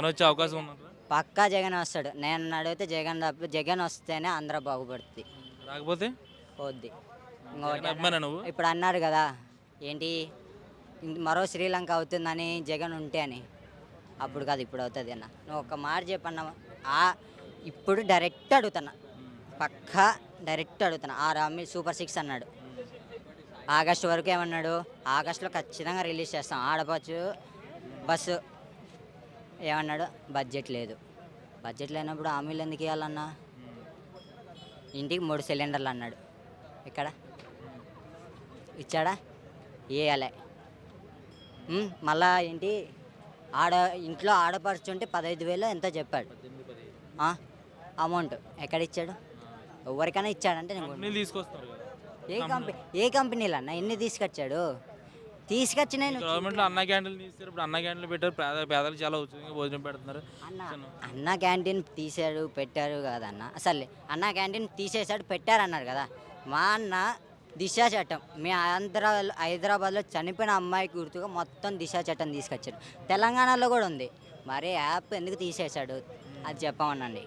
జగన్ వచ్చే అవకాశం ఉందంటారా? పక్కా జగన్ వస్తాడు. నేను అడిగితే జగన్ తప్ప జగన్ వస్తేనే ఆంధ్ర బాగుపడుతుంది రాకపోతే? పోద్ది. జగన్ ఇంకోటి అభిమానా నువ్వు? ఇప్పుడు అన్నారు కదా ఏంటి? ఇం- మరో శ్రీలంక అవుతుందని జగన్ ఉంటే అని. అప్పుడు కాదు ఇప్పుడు అవుతుంది అన్న. నువ్వు ఒక మాట చెప్పన్న ఆ ఇప్పుడు డైరెక్ట్ అడుగుతున్నా. పక్కా డైరెక్ట్ అడుగుతున్నా. ఆ రామి సూపర్ సిక్స్ అన్నాడు. ఆగస్ట్ వరకు ఏమన్నాడు? ఆగస్టులో ఖచ్చితంగా రిలీజ్ చేస్తాం. ఆడపచ్చు బస్సు ఏమన్నాడు? బడ్జెట్ లేదు. బడ్జెట్ లేనప్పుడు హామీలు ఎందుకు ఇవ్వాలన్నా? ఇంటికి మూడు సిలిండర్లు అన్నాడు. ఇక్కడ? ఇచ్చాడా? ఇవ్వలే మళ్ళా ఏంటి? ఆడ ఇంట్లో ఆడపడుచుంటే పదహైదు వేలు ఎంతో చెప్పాడు. అమౌంట్ ఎక్కడ ఇచ్చాడు? ఎవరికైనా ఇచ్చాడంటే నేను ఏ కంపెనీ ఏ కంపెనీలు అన్న ఎన్ని తీసుకొచ్చాడు? తీసుకొచ్చి నేను గవర్నమెంట్లో అన్న క్యాంటీన్లు తీస్తారు ఇప్పుడు అన్న క్యాంటీన్లు పెట్టారు. పేద పేదలకు చాలా ఉచితంగా భోజనం పెడుతున్నారు. అన్న అన్న క్యాంటీన్ తీసాడు పెట్టారు కదన్న. అసలు అన్న క్యాంటీన్ తీసేశాడు పెట్టారు అన్నారు కదా. మా అన్న దిశ చట్టం మీ ఆంధ్ర హైదరాబాద్లో చనిపోయిన అమ్మాయికి గుర్తుగా మొత్తం దిశ చట్టం తీసుకొచ్చారు తెలంగాణలో కూడా ఉంది. మరి యాప్ ఎందుకు తీసేశాడు? అది చెప్పమనండి.